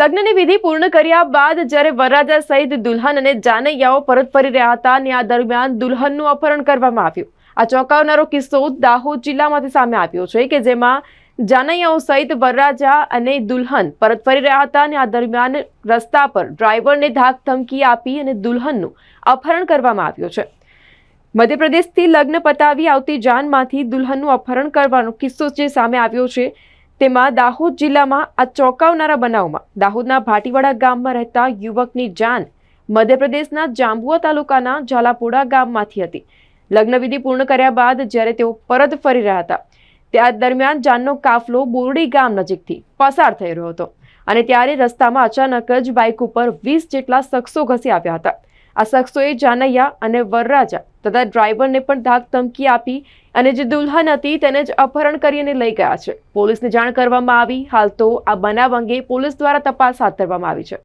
લગ્નની વિધિ પૂર્ણ કર્યા બાદ જ્યારે વરરાજા સહિત દુલ્હન અને જાનૈયાઓ પરત ફરી રહ્યા હતા અને આ દરમિયાન દુલ્હનનું અપહરણ કરવામાં આવ્યું. આ ચોંકાવનારો કિસ્સો દાહોદ જિલ્લામાંથી સામે આવ્યો છે કે જેમાં જાનૈયાઓ સહિત વરરાજા અને દુલ્હન પરત ફરી રહ્યા હતા અને આ દરમિયાન રસ્તા પર ડ્રાઈવરને ધાક ધમકી આપી અને દુલ્હનનું અપહરણ કરવામાં આવ્યું છે. મધ્યપ્રદેશથી લગ્ન પતાવી આવતી જાનમાંથી દુલ્હનનું અપહરણ કરવાનો કિસ્સો જે સામે આવ્યો છે તેમાં દાહોદ જિલ્લામાં આ ચોંકાવનારા બનાવમાં દાહોદના ભાટીવાડા ગામમાં રહેતા યુવકની જાન મધ્યપ્રદેશના જાંબુઆ તાલુકાના ઝાલાપોડા ગામમાંથી હતી. લગ્નવિધિ પૂર્ણ કર્યા બાદ જ્યારે તેઓ પરત ફરી રહ્યા હતા ત્યાં દરમિયાન જાનનો કાફલો બોરડી ગામ નજીકથી પસાર થઈ રહ્યો હતો અને ત્યારે રસ્તામાં અચાનક જ બાઇક ઉપર વીસ જેટલા શખ્સો ઘસી આવ્યા હતા. આ શખ્સોએ જાનૈયા અને વરરાજા તથા ડ્રાઈવરને પણ ધાક ધમકી આપી અને જે દુલ્હન હતી તેને જ અપહરણ કરીને લઈ ગયા છે. પોલીસને જાણ કરવામાં આવી. હાલ તો આ બનાવ અંગે પોલીસ દ્વારા તપાસ હાથ ધરવામાં આવી છે.